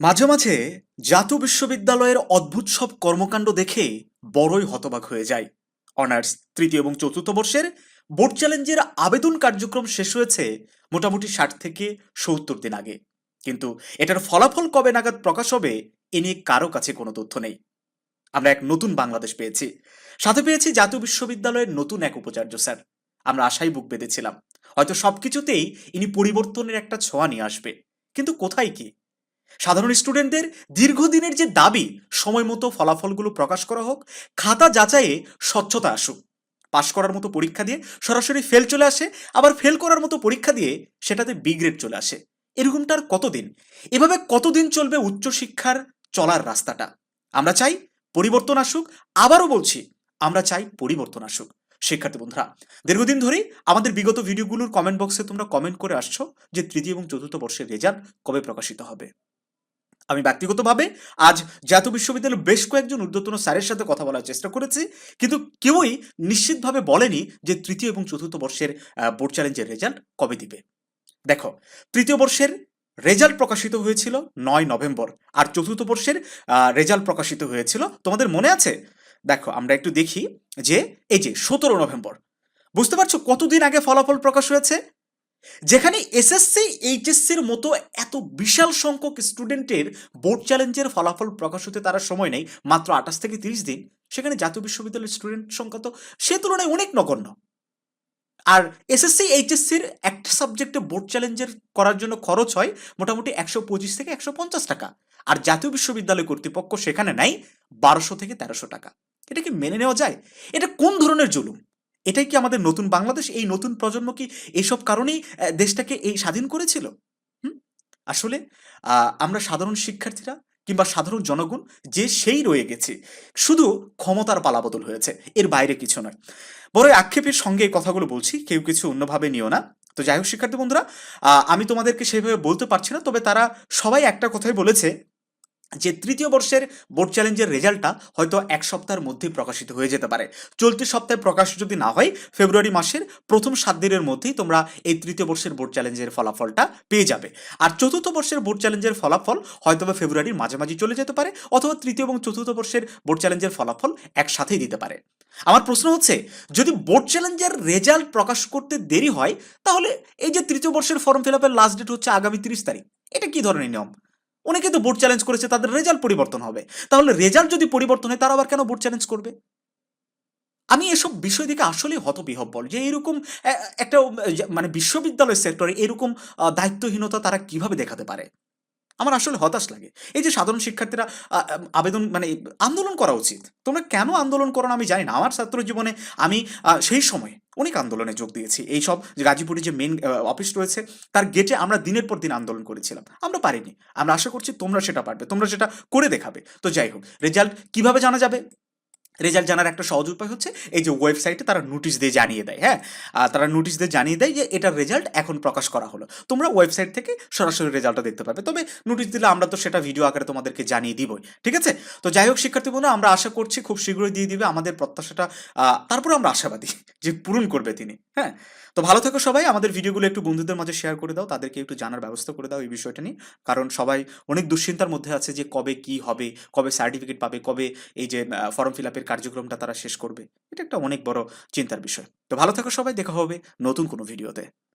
মাঝে মাঝে জাতীয় বিশ্ববিদ্যালয়ের অদ্ভুত সব কর্মকাণ্ড দেখে বড়ই হতবাক হয়ে যায় অনার্স, তৃতীয় এবং চতুর্থ বর্ষের বোর্ড চ্যালেঞ্জের আবেদন কার্যক্রম শেষ হয়েছে মোটামুটি ষাট থেকে সত্তর দিন আগে। কিন্তু এটার ফলাফল কবে নাগাদ প্রকাশ হবে, এ নিয়ে কারও কাছে কোনো তথ্য নেই। আমরা এক নতুন বাংলাদেশ পেয়েছি। সাথে পেয়েছি জাতীয় বিশ্ববিদ্যালয়ের নতুন এক উপাচার্য, স্যার। আমরা আশাই বুক বেঁধেছিলাম। হয়তো সবকিছুতেই ইনি পরিবর্তনের একটা ছোঁয়া নিয়ে আসবে। কিন্তু কোথায় কি? সাধারণ স্টুডেন্টদের দীর্ঘদিনের যে দাবি, সময় মতো ফলাফলগুলো প্রকাশ করা হোক, খাতা যাচাইয়ে স্বচ্ছতা আসুক। পাশ করার মতো পরীক্ষা দিয়ে সরাসরি ফেল চলে আসে, আবার ফেল করার মতো পরীক্ষা দিয়ে সেটাতে বি গ্রেড চলে আসে। এরকমটা আর কতদিন? এভাবে কতদিন চলবে উচ্চশিক্ষার চলার রাস্তাটা? আমরা চাই পরিবর্তন আসুক, আবারও বলছি, আমরা চাই পরিবর্তন আসুক। শিক্ষার্থী বন্ধুরা, দীর্ঘদিন ধরেই আমাদের বিগত ভিডিওগুলোর কমেন্ট বক্সে তোমরা কমেন্ট করে আসছো যে তৃতীয় এবং চতুর্থ বর্ষের রেজাল্ট কবে প্রকাশিত হবে। আমি ব্যক্তিগতভাবে আজ জাতীয় বিশ্ববিদ্যালয়ের বেশ কয়েকজন ঊর্ধ্বতন স্যারের সাথে কথা বলার চেষ্টা করেছি, কিন্তু কেউই নিশ্চিতভাবে বলেনি যে তৃতীয় এবং চতুর্থ বর্ষের বোর্ড চ্যালেঞ্জের রেজাল্ট কবে দিবে। দেখো, তৃতীয় বর্ষের রেজাল্ট প্রকাশিত হয়েছিল নয় নভেম্বর, আর চতুর্থ বর্ষের রেজাল্ট প্রকাশিত হয়েছিল, তোমাদের মনে আছে? দেখো, আমরা একটু দেখি যে, এই যে, সতেরো নভেম্বর, বুঝতে পারছ কতদিন আগে ফলাফল প্রকাশ হয়েছে? যেখানে এসএসসি এইচএসসির মতো এত বিশাল সংখ্যক স্টুডেন্টের বোর্ড চ্যালেঞ্জের ফলাফল প্রকাশ হতে তারা সময় নেই, মাত্র আঠাশ থেকে তিরিশ দিন। সেখানে জাতীয় বিশ্ববিদ্যালয়ের স্টুডেন্ট সংখ্যা তো সে তুলনায় অনেক নগণ্য। আর এসএসসি এইচএসসির একটা সাবজেক্টে বোর্ড চ্যালেঞ্জের করার জন্য খরচ হয় মোটামুটি একশো পঁচিশ থেকে একশো পঞ্চাশ টাকা। আর জাতীয় বিশ্ববিদ্যালয় কর্তৃপক্ষ সেখানে নেয় বারোশো থেকে তেরোশো টাকা। এটা কি মেনে নেওয়া যায়? এটা কোন ধরনের জুলুম? এটাই কি আমাদের নতুন বাংলাদেশ? এই নতুন প্রজন্ম কি এইসব কারণেই দেশটাকে এই স্বাধীন করেছিল? আসলে আমরা সাধারণ শিক্ষার্থীরা কিংবা সাধারণ জনগণ যে সেই রয়ে গেছে, শুধু ক্ষমতার পালাবদল হয়েছে, এর বাইরে কিছু নয়। বড় আক্ষেপের সঙ্গে এই কথাগুলো বলছি, কেউ কিছু অন্যভাবে নিও না। তো যাই হোক শিক্ষার্থী বন্ধুরা আমি তোমাদেরকে সেইভাবে বলতে পারছি না, তবে তারা সবাই একটা কথাই বলেছে যে তৃতীয় বর্ষের বোর্ড চ্যালেঞ্জের রেজাল্টটা হয়তো এক সপ্তাহের মধ্যে প্রকাশিত হয়ে যেতে পারে। চলতি সপ্তাহে প্রকাশ যদি না হয়, ফেব্রুয়ারি মাসের প্রথম সাত দিনের মধ্যেই তোমরা এই তৃতীয় বর্ষের বোর্ড চ্যালেঞ্জের ফলাফলটা পেয়ে যাবে। আর চতুর্থ বর্ষের বোর্ড চ্যালেঞ্জের ফলাফল হয়তো বা ফেব্রুয়ারির মাঝামাঝি চলে যেতে পারে, অথবা তৃতীয় এবং চতুর্থ বর্ষের বোর্ড চ্যালেঞ্জের ফলাফল একসাথেই দিতে পারে। আমার প্রশ্ন হচ্ছে, যদি বোর্ড চ্যালেঞ্জের রেজাল্ট প্রকাশ করতে দেরি হয়, তাহলে এই যে তৃতীয় বর্ষের ফর্ম ফিল আপের লাস্ট ডেট হচ্ছে আগামী তিরিশ তারিখ, এটা কি ধরনের নিয়ম? অনেকে তো বোর্ড চ্যালেঞ্জ করেছে, তাদের রেজাল্ট পরিবর্তন হবে। তাহলে রেজাল্ট যদি পরিবর্তন হয়, তারা আবার কেন বোর্ড চ্যালেঞ্জ করবে? আমি এসব বিষয় থেকে আসলে হতবিহব্বল যে এরকম একটা মানে বিশ্ববিদ্যালয় সেক্টরে এরকম দায়িত্বহীনতা তারা কীভাবে দেখাতে পারে? আমার আসলে হতাশ লাগে। এই যে সাধারণ শিক্ষার্থীরা আবেদন মানে আন্দোলন করা উচিত। তোমরা কেন আন্দোলন করো আমি জানি না। আমার ছাত্র জীবনে আমি সেই সময় অনেক আন্দোলনে যোগ দিয়েছি। এই সব যে গাজীপুরে যে মেন অফিস রয়েছে, তার গেটে আমরা দিনের পর দিন আন্দোলন করেছিলাম। আমরা পারিনি। আমরা আশা করছি তোমরা সেটা পারবে। তোমরা সেটা করে দেখাবে। তো যাই হোক রেজাল্ট কীভাবে জানা যাবে? রেজাল্ট জানার একটা সহজ উপায় হচ্ছে এই যে ওয়েবসাইটে তারা নোটিশ দিয়ে জানিয়ে দেয় হ্যাঁ? তারা নোটিশ দিয়ে জানিয়ে দেয় যে এটার রেজাল্ট এখন প্রকাশ করা হলো। তোমরা ওয়েবসাইট থেকে সরাসরি রেজাল্টটা দেখতে পাবে। তবে নোটিশ দিলে আমরা তো সেটা ভিডিও আকারে তোমাদেরকে জানিয়ে দিবই, ঠিক আছে? তো যাই হোক, শিক্ষার্থী বন্ধুরা, আমরা আশা করছি খুব শীঘ্রই দিয়ে দিবে আমাদের প্রত্যাশাটা। তারপরে আমরা আশাবাদী যে পূরণ করবে তিনি হ্যাঁ? তো ভালো থেকো সবাই, আমাদের ভিডিওগুলো একটু বন্ধুদের মাঝে শেয়ার করে দাও, তাদেরকে একটু জানার ব্যবস্থা করে দাও এই বিষয়টা নিয়ে। কারণ সবাই অনেক দুশ্চিন্তার মধ্যে আছে যে কবে কি হবে, কবে সার্টিফিকেট পাবে, কবে এই যে ফর্ম ফিল আপের কার্যক্রমটা তারা শেষ করবে। এটা একটা অনেক বড় চিন্তার বিষয়। তো ভালো থেকো সবাই, দেখা হবে নতুন কোনো ভিডিওতে